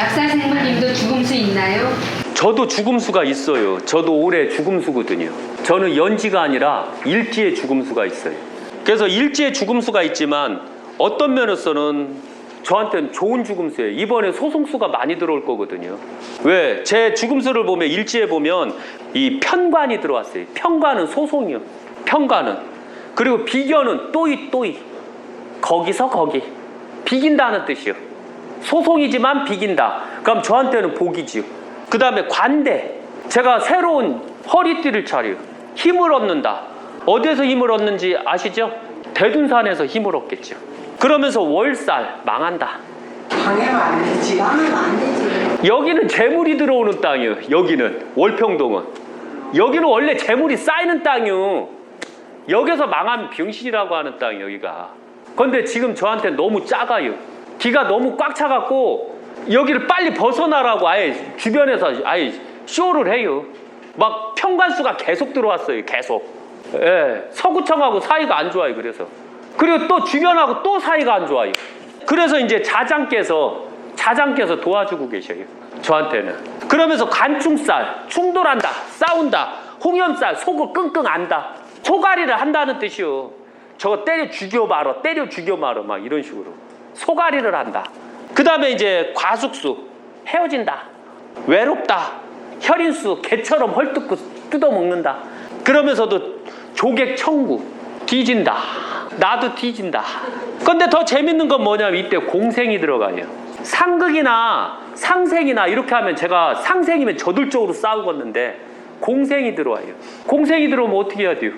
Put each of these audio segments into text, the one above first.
약사 생물님도 죽음수 있나요? 저도 죽음수가 있어요. 저도 올해 죽음수거든요. 저는 연지가 아니라 일지의 죽음수가 있어요. 그래서 일지의 죽음수가 있지만 어떤 면에서는 저한테는 좋은 죽음수예요. 이번에 소송수가 많이 들어올 거거든요. 왜? 제 죽음수를 보면 일지에 보면 이 편관이 들어왔어요. 편관은 소송이요. 편관은. 그리고 비견은 또이 또이. 거기서 거기. 비긴다는 뜻이요. 소송이지만 비긴다. 그럼 저한테는 복이지요. 그 다음에 관대. 제가 새로운 허리띠를 차려. 힘을 얻는다. 어디에서 힘을 얻는지 아시죠? 대둔산에서 힘을 얻겠죠. 그러면서 월살 망한다. 방해가 안 되지. 망하면 안 되지. 여기는 재물이 들어오는 땅이에요. 여기는 월평동은. 여기는 원래 재물이 쌓이는 땅이요. 여기서 망하면 병신이라고 하는 땅이 여기가. 근데 지금 저한테 너무 작아요. 기가 너무 꽉 차갖고 여기를 빨리 벗어나라고 아예 주변에서 아예 쇼를 해요. 막 평관수가 계속 들어왔어요. 계속. 예, 서구청하고 사이가 안 좋아요. 그래서. 그리고 또 주변하고 또 사이가 안 좋아요. 그래서 이제 자장께서 자장께서 도와주고 계셔요. 저한테는. 그러면서 관충살, 충돌한다, 싸운다, 홍염살, 속을 끙끙 안다. 소가리를 한다는 뜻이요. 저거 때려 죽여 말어, 때려 죽여 말어, 막 이런 식으로. 소가리를 한다. 그 다음에 이제 과숙수, 헤어진다. 외롭다. 혈인수, 개처럼 헐뜯고 뜯어먹는다. 그러면서도 조객 청구, 뒤진다. 나도 뒤진다. 근데 더 재밌는 건 뭐냐면 이때 공생이 들어가요. 상극이나 상생이나 이렇게 하면 제가 상생이면 저돌적으로 싸우겠는데 공생이 들어와요. 공생이 들어오면 어떻게 해야 돼요?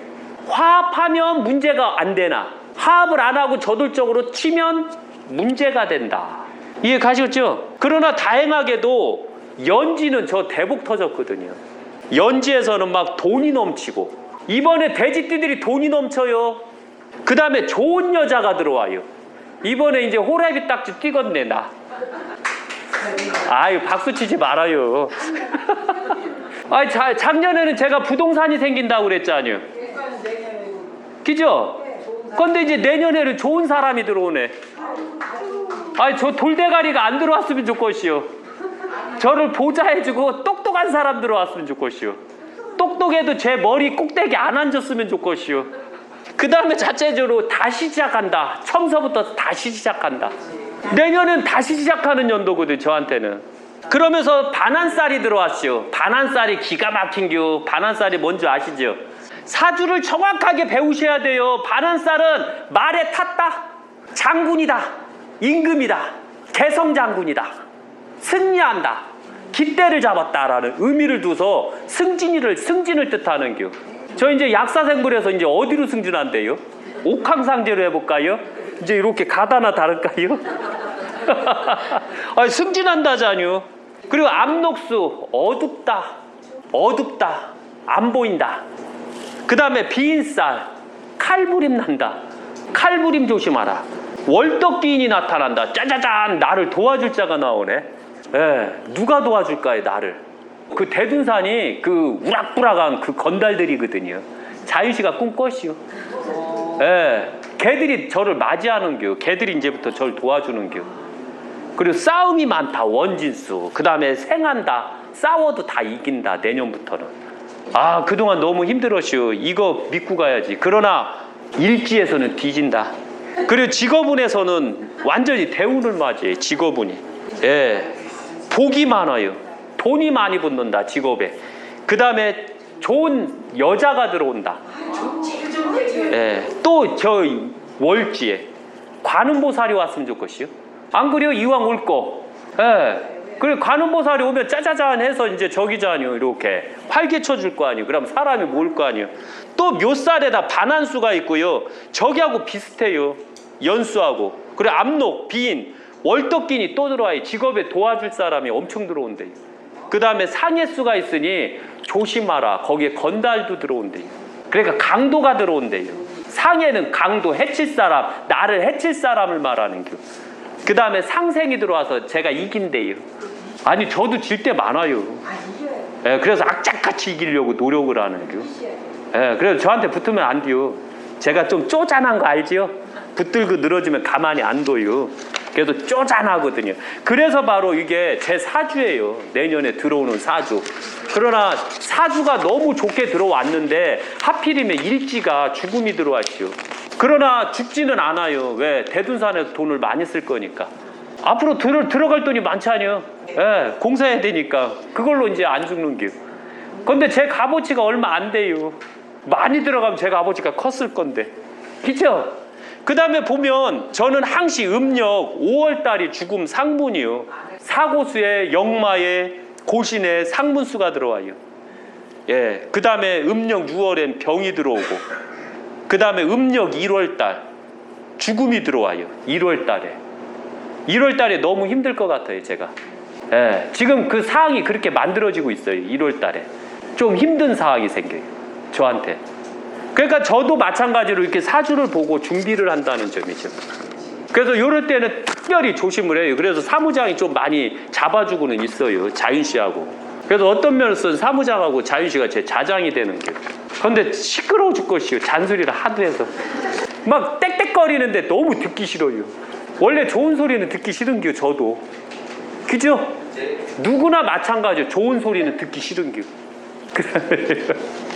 화합하면 문제가 안 되나? 화합을 안 하고 저돌적으로 치면 문제가 된다. 이해 가시겠죠? 그러나 다행하게도 연지는 저 대복 터졌거든요. 연지에서는 막 돈이 넘치고 이번에 돼지띠들이 돈이 넘쳐요. 그 다음에 좋은 여자가 들어와요. 이번에 이제 호래비 딱지 뛰겠네 나. 아유 박수 치지 말아요. 아 자, 작년에는 제가 부동산이 생긴다고 그랬잖아요. 그죠? 근데 이제 내년에는 좋은 사람이 들어오네. 아니 저 돌대가리가 안 들어왔으면 좋겠시오. 저를 보좌해주고 똑똑한 사람 들어왔으면 좋겠시오. 똑똑해도 제 머리 꼭대기 안 앉았으면 좋겠시오. 그 다음에 자체적으로 다시 시작한다. 처음서부터 다시 시작한다. 내년은 다시 시작하는 연도거든 저한테는. 그러면서 반환살이 들어왔죠. 반환살이 기가 막힌 교. 반환살이 뭔지 아시죠? 사주를 정확하게 배우셔야 돼요. 반환살은 말에 탔다. 장군이다. 임금이다. 개성 장군이다. 승리한다. 깃대를 잡았다라는 의미를 두서 승진이를 승진을 뜻하는 교. 저 이제 약사생물에서 이제 어디로 승진한대요? 옥황상제로 해볼까요? 이제 이렇게 가다나 다를까요? 아, 승진한다잖요. 그리고 암록수 어둡다, 어둡다, 안 보인다. 그 다음에 비인살, 칼부림 난다. 칼부림 조심하라. 월덕기인이 나타난다. 짜자잔 나를 도와줄 자가 나오네. 예, 누가 도와줄까요 나를? 그 대둔산이 그 우락부락한 그 건달들이거든요. 자유시가 꿈꿨시오. 예, 걔들이 저를 맞이하는 교. 걔들이 이제부터 저를 도와주는 교. 그리고 싸움이 많다 원진수. 그 다음에 생한다. 싸워도 다 이긴다 내년부터는. 아 그동안 너무 힘들었슈. 이거 믿고 가야지. 그러나 일지에서는 뒤진다. 그리고 직업운에서는 완전히 대운을 맞이해 직업운이. 예, 복이 많아요. 돈이 많이 붙는다 직업에. 그 다음에 좋은 여자가 들어온다. 예, 또 저 월지에 관음보살이 왔으면 좋겠어요. 안 그래요? 이왕 올 거. 예. 그래 관음보살이 오면 짜자잔 해서 이제 저기잖아요. 이렇게 활개쳐 줄 거 아니에요. 그럼 사람이 모을 거 아니에요. 또 묘살에다 반한수가 있고요. 저기하고 비슷해요. 연수하고. 그리고 압록, 비인, 월덕긴이 또 들어와요. 직업에 도와줄 사람이 엄청 들어온대요. 그 다음에 상해수가 있으니 조심하라. 거기에 건달도 들어온대요. 그러니까 강도가 들어온대요. 상해는 강도, 해칠 사람, 나를 해칠 사람을 말하는 교. 그 다음에 상생이 들어와서 제가 이긴대요. 아니 저도 질 때 많아요. 예, 그래서 악착같이 이기려고 노력을 하는 겨. 이겨요. 예, 그래서 저한테 붙으면 안 돼요. 제가 좀 쪼잔한 거 알지요? 붙들고 늘어지면 가만히 안 둬요. 그래도 쪼잔하거든요. 그래서 바로 이게 제 사주예요. 내년에 들어오는 사주. 그러나 사주가 너무 좋게 들어왔는데 하필이면 일지가 죽음이 들어왔지요. 그러나 죽지는 않아요. 왜? 대둔산에서 돈을 많이 쓸 거니까. 앞으로 들어, 들어갈 돈이 많지 않아요. 예, 공사해야 되니까. 그걸로 이제 안 죽는 겨. 근데 제 값어치가 얼마 안 돼요. 많이 들어가면 제 값어치가 컸을 건데. 그죠? 그 다음에 보면 저는 항시 음력 5월달이 죽음 상문이요. 사고수에 역마에 고신에 상문수가 들어와요. 예. 그 다음에 음력 6월엔 병이 들어오고. 그 다음에 음력 1월달 죽음이 들어와요. 1월달에. 1월달에 너무 힘들 것 같아요, 제가. 예. 지금 그 상황이 그렇게 만들어지고 있어요. 1월달에. 좀 힘든 상황이 생겨요. 저한테. 그러니까 저도 마찬가지로 이렇게 사주를 보고 준비를 한다는 점이죠. 그래서 이럴 때는 특별히 조심을 해요. 그래서 사무장이 좀 많이 잡아주고는 있어요. 자윤 씨하고. 그래서 어떤 면에서는 사무장하고 자윤 씨가 제 자장이 되는 거예요. 그런데 시끄러워 죽겠어요. 잔소리를 하도 해서. 막 땡땡거리는데 너무 듣기 싫어요. 원래 좋은 소리는 듣기 싫은 겨, 저도. 그죠? 누구나 마찬가지예요. 좋은 소리는 듣기 싫은 겨.